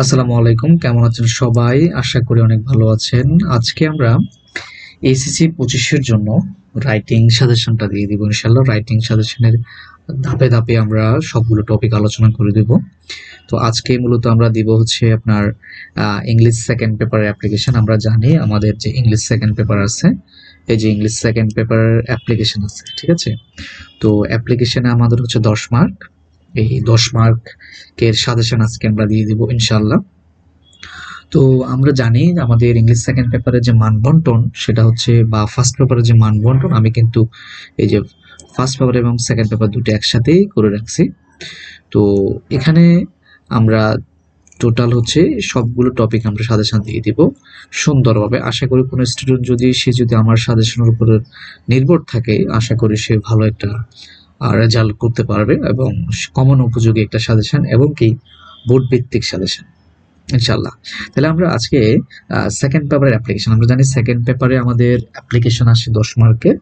আসসালামু আলাইকুম, কেমন আছেন সবাই? আশা করি অনেক ভালো আছেন। আজকে আমরা এসিসি পঁচিশের জন্য রাইটিং সাজেশনটা দিয়ে দিব ইনশাল্লাহ রাইটিং সাজেশনের ধাপে ধাপে আমরা সবগুলো টপিক আলোচনা করে দেব। তো আজকে মূলত আমরা দিব হচ্ছে আপনার ইংলিশ সেকেন্ড পেপারের অ্যাপ্লিকেশন আমরা জানি আমাদের যে ইংলিশ সেকেন্ড পেপার আছে, এই যে ইংলিশ সেকেন্ড পেপারের অ্যাপ্লিকেশন আছে, ঠিক আছে? তো অ্যাপ্লিকেশনে আমাদের হচ্ছে দশ মার্ক এই দশ মার্কের সাজেশন আজকে আমরা দিয়ে দিব ইনশাল্লাহ তো আমরা জানি আমাদের ইংলিশ সেকেন্ড পেপারের যে মানবন্টন, সেটা হচ্ছে বা ফার্স্ট পেপারের যে মানবন্টন, আমি কিন্তু এই যে ফার্স্ট পেপার এবং সেকেন্ড পেপার দুটো একসাথেই করে রাখছি। তো এখানে আমরা টোটাল হচ্ছে সবগুলো টপিক আমরা সাজেশন দিয়ে দিব। সুন্দরভাবে আশা করি কোনো স্টুডেন্ট যদি, সে যদি আমার সাজেশনের উপরে নির্ভর থাকে, আশা করি সে ভালো একটা রেজাল্ট করতে পারবে এবং কমন উপযোগী একটা সাজেশন এবং কি বোর্ড ভিত্তিক সাজেশন ইনশাল্লাহ তাহলে আমরা আজকে সেকেন্ড পেপারের অ্যাপ্লিকেশন আমরা জানি সেকেন্ড পেপারে আমাদের অ্যাপ্লিকেশন আসে দশ মার্কের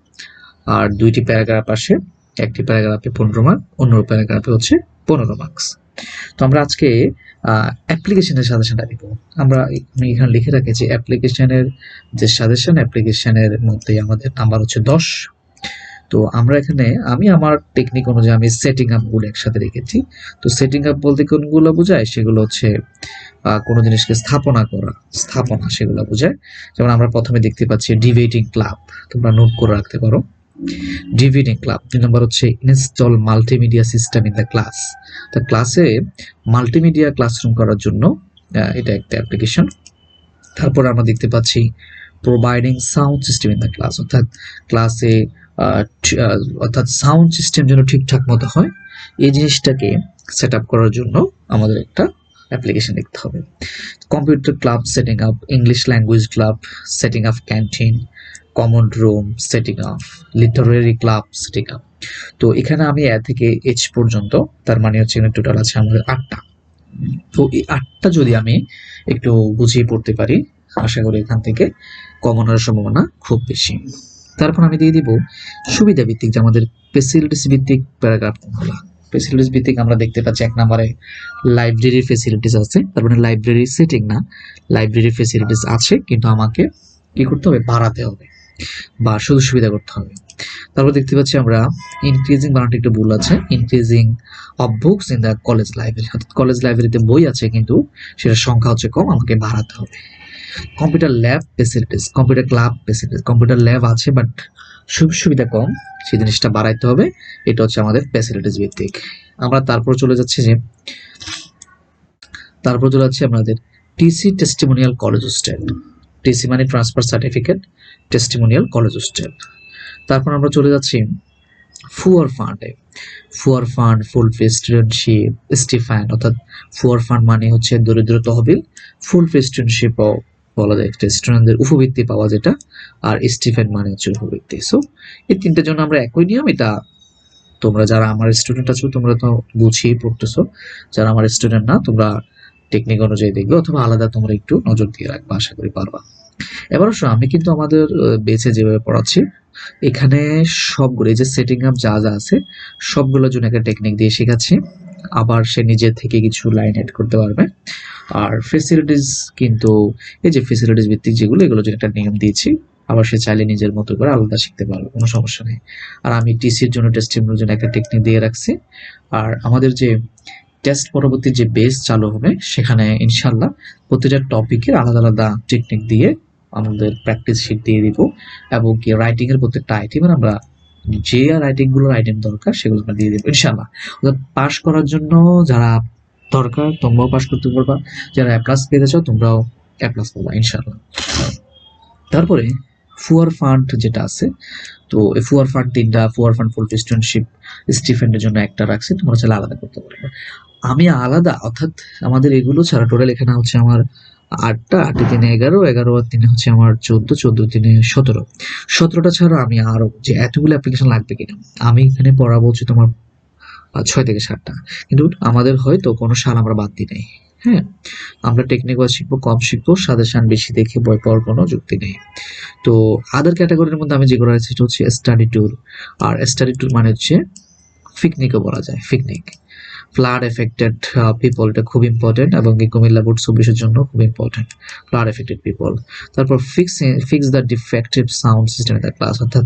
আর দুইটি প্যারাগ্রাফ আসে, একটি প্যারাগ্রাফে পনেরো মার্ক অন্য প্যারাগ্রাফে হচ্ছে পনেরো মার্কস তো আমরা আজকে অ্যাপ্লিকেশনের সাজেশনটা দিব আমরা আমি এখানে লিখে রেখেছি অ্যাপ্লিকেশনের যে সাজেশন অ্যাপ্লিকেশনের মধ্যে আমাদের নাম্বার হচ্ছে দশ তো আমরা এখানে, আমি আমার টেকনিক অনুযায়ী আমি সেটিং আপগুলো একসাথে রেখেছি। তো সেটিং আপ বলতে কোনগুলো বোঝায়? সেগুলো হচ্ছে কোনো জিনিসকে স্থাপনা করা, স্থাপনা সেগুলো বোঝায়। যেমন আমরা প্রথমে দেখতে পাচ্ছি ডিবেটিং ক্লাব তোমরা নোট করে রাখতে পারো। ডিবেটিং ক্লাব দুই নম্বর হচ্ছে install multimedia system in the class তো ক্লাসে মাল্টিমিডিয়া ক্লাসরুম করার জন্য এটা একটা অ্যাপ্লিকেশন তারপর আমরা দেখতে পাচ্ছি providing sound system in the class অর্থাৎ ক্লাসে অর্থাৎ সাউন্ড সিস্টেম যেন ঠিকঠাক মতো হয়, এই জিনিসটাকে সেট করার জন্য আমাদের একটা অ্যাপ্লিকেশন লিখতে হবে। Computer club setting up English language club setting up canteen common room setting up literary club setting up তো এখানে আমি এ থেকে এইচ পর্যন্ত, তার মানে হচ্ছে এখানে টোটাল আছে আমাদের আটটা। তো এই আটটা যদি আমি একটু বুঝিয়ে পড়তে পারি, আশা করি এখান থেকে কমন সম্ভাবনা খুব বেশি। তারপর আমি দিয়ে দিব সুবিধা ভিত্তিক যে আমাদের ফেসিলিটিস ভিত্তিক প্যারাগ্রাফ ফেসিলিটিস ভিত্তিক আমরা দেখতে পাচ্ছি এক নম্বরে লাইব্রেরির ফেসিলিটিস আছে, তার মানে লাইব্রেরি সেটিং না লাইব্রেরি ফেসিলিটিস আছে, কিন্তু আমাকে কি করতে হবে? বাড়াতে হবে বা শুধু সুবিধা করতে হবে। তারপর দেখতে পাচ্ছি আমরা ইনক্রিজিং বানানটা একটু ভুল আছে increasing of books in the college library অর্থাৎ কলেজ লাইব্রেরিতে বই আছে, কিন্তু সেটার সংখ্যা হচ্ছে কম, আমাকে বাড়াতে হবে। Computer lab facilities computer club facilities computer lab আছে বাট সুযোগ সুবিধা কম। সেই জিনিসটা বাড়াইতে হবে। এটা হচ্ছে আমাদের ফ্যাসিলিটিস ভিত্তিক। আমরা তারপর চলে যাচ্ছি যে, তারপর চলে যাচ্ছে আমাদের TC testimonial college hostel TC মানে transfer certificate testimonial college hostel তারপর আমরা চলে যাচ্ছি ফুয়ার ফান্ডে poor fund full fee studentship stipend অর্থাৎ ফুয়ার ফান্ড মানে হচ্ছে দরিদ্র তহবিল ফুল ফি স্টুডেন্টশিপও বলা যায় স্টুডেন্টদের উপবৃত্তি পাওয়া যেটা আর স্টিফেন মানে হচ্ছে উপবৃত্তি। সো এই তিনটের জন্য আমরা একই নিয়ম, এটা তোমরা যারা আমার স্টুডেন্ট আছো, তোমরা তো গুছিয়ে পড়তেছো। যারা আমার স্টুডেন্ট না, তোমরা টেকনিক অনুযায়ী দেখবে, অথবা আলাদা তোমরা একটু নজর দিয়ে রাখবা, আশা করি পারবা। এবার অবশ্য আমি কিন্তু আমাদের বেচে যেভাবে পড়াচ্ছি, এখানে সবগুলো, এই যে সেটিং আপ যা যা আছে, সবগুলোর জন্য একটা টেকনিক দিয়ে শেখাচ্ছি। আবার সে নিজে থেকে কিছু লাইন এড করতে পারবে। আর ফেসিলিটিস কিন্তু, এই যে ফেসিলিটিস ভিত্তিক যেগুলো এগুলোর জন্য একটা নিয়ম দিয়েছি, আবার সে চাইলে নিজের মতো করে আলাদা শিখতে পারবে, কোনো সমস্যা নেই। আর আমি টিসির জন্য টেস্টিংয়ের জন্য একটা টেকনিক দিয়ে রাখছি। আর আমাদের যে টেস্ট পরবর্তী যে বেস চালু হবে, সেখানে ইনশাল্লাহ প্রতিটা টপিকের আলাদা আলাদা টেকনিক দিয়ে আমাদের প্র্যাকটিস শিট দিয়ে দিব। এবং কি রাইটিংয়ের প্রত্যেকটা আইটেমের আমরা যে রাইটিংগুলোর আইটেম দরকার সেগুলো আমরা দিয়ে দেবো ইনশাল্লাহ পাস করার জন্য যারা দরকার, তোমরাও পাস করতে পারবা। যারা অ্যাপ্লাস প্লাস পেতে চাও, তোমরাও অ্যাপ্লাস প্লাস পাবা ইনশাল্লাহ তারপরে, ফুয়ার ফান্ড যেটা আছে, তো এই ফুয়ার ফান্ড তিনটা, ফুয়ার ফান্ড ফুল স্টুডেন্টশিপ স্টিফেন্ডের জন্য একটা রাখছি, তোমরা চাইলে আলাদা করতে পারবে। আমি আলাদা, অর্থাৎ আমাদের এগুলো ছাড়া টোটাল এখানে হচ্ছে আমার আটটা আটে তিনে এগারো এগারো আর তিনে হচ্ছে আমার চোদ্দ চোদ্দ তিনে সতেরো। সতেরোটা ছাড়া আমি আরও যে এতগুলো অ্যাপ্লিকেশন লাগবে কিনা, আমি এখানে পড়াবো হচ্ছে তোমার ছয় থেকে সাতটা। কিন্তু আমাদের হয়তো কোনো সাল আমরা বাদ দিই নাই। হ্যাঁ আমরা টেকনিক্যাল শিখব, কম শিখব সাজেশন বেশি দেখে বই পড়ার কোনো যুক্তি নেই। তো আদার ক্যাটাগরির মধ্যে আমি যেগুলো আছে সেটা হচ্ছে স্টাডি ট্যুর আর স্টাডি ট্যুর মানে হচ্ছে পিকনিকও বলা যায় পিকনিক ফ্লাড এফেক্টেড পিপল এটা খুব ইম্পর্টেন্ট এবং এই কুমিল্লা বোর্ড চব্বিশের জন্য খুব ইম্পর্টেন্ট ফ্লাড এফেক্টেড পিপল তারপর fix fix the defective sound system in the class অর্থাৎ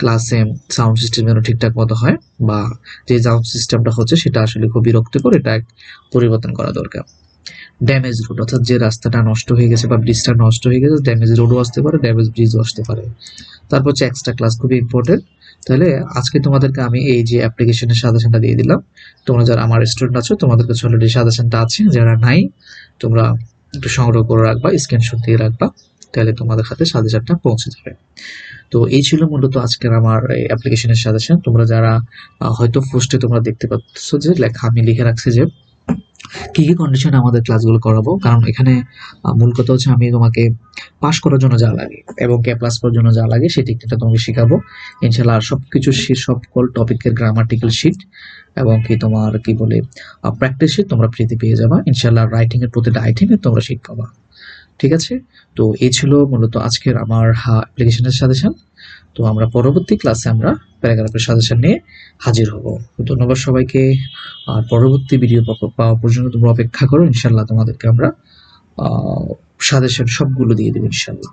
ক্লাসে সাউন্ড সিস্টেম যেন ঠিকঠাক মতো হয় বা যে সাউন্ড সিস্টেমটা হচ্ছে সেটা আসলে খুব বিরক্তিকর, এটা এক পরিবর্তন করা দরকার। ড্যামেজ রোড অর্থাৎ যে রাস্তাটা নষ্ট হয়ে গেছে বা ব্রিজটা নষ্ট হয়ে গেছে ড্যামেজ রোডও আসতে পারে ড্যামেজ ব্রিজও আসতে পারে। তারপর হচ্ছে এক্সট্রা ক্লাস খুবই ইম্পর্টেন্ট তাহলে আজকে তোমাদেরকে আমি এই যে অ্যাপ্লিকেশনের সাজেশনটা দিয়ে দিলাম। তোমরা যারা আমার স্টুডেন্ট আছো, তোমাদের কাছে অলরেডি সাজেশনটা আছে। যারা নাই, তোমরা একটু সংগ্রহ করে রাখবা স্ক্রিনশট দিয়ে রাখবা, তাহলে তোমাদের হাতে সাজেশনটা পৌঁছে যাবে। তো এই ছিল মূলত আজকের আমার অ্যাপ্লিকেশনের সাজেশন তোমরা যারা হয়তো পোস্টে তোমরা দেখতে পাচ্ছ যে লেখা আমি লিখে রাখছি যে কি কি কন্ডিশনে আমাদের ক্লাসগুলো করাবো? কারণ এখানে মূল কথা হচ্ছে আমি তোমাকে পাশ করার জন্য যা লাগে এবং কে প্লাস করার জন্য যা লাগে সেই টেকনিকটা তোমাকে শেখাবো। ইনশাল্লাহ আর সব কিছু সকল টপিকের গ্রামাটিক্যাল শিট এবং কি তোমার, কি বলে প্র্যাকটিস শিট তোমরা ফ্রিতে পেয়ে যাবা। ইনশাল্লাহ রাইটিং এর প্রতিটা আইটেমে তোমরা শিট পাবা। ঠিক আছে? তো এই ছিল মূলত আজকের আমার অ্যাপ্লিকেশনের সাজেশন তো আমরা পরবর্তী ক্লাসে আমরা প্যারাগ্রাফের সাজেশন নিয়ে হাজির হব। ধন্যবাদ সবাইকে। আর পরবর্তী ভিডিও পাওয়া পর্যন্ত তোমরা অপেক্ষা করো। ইনশাল্লাহ তোমাদেরকে আমরা সাজেশন সবগুলো দিয়ে দেবো ইনশাল্লাহ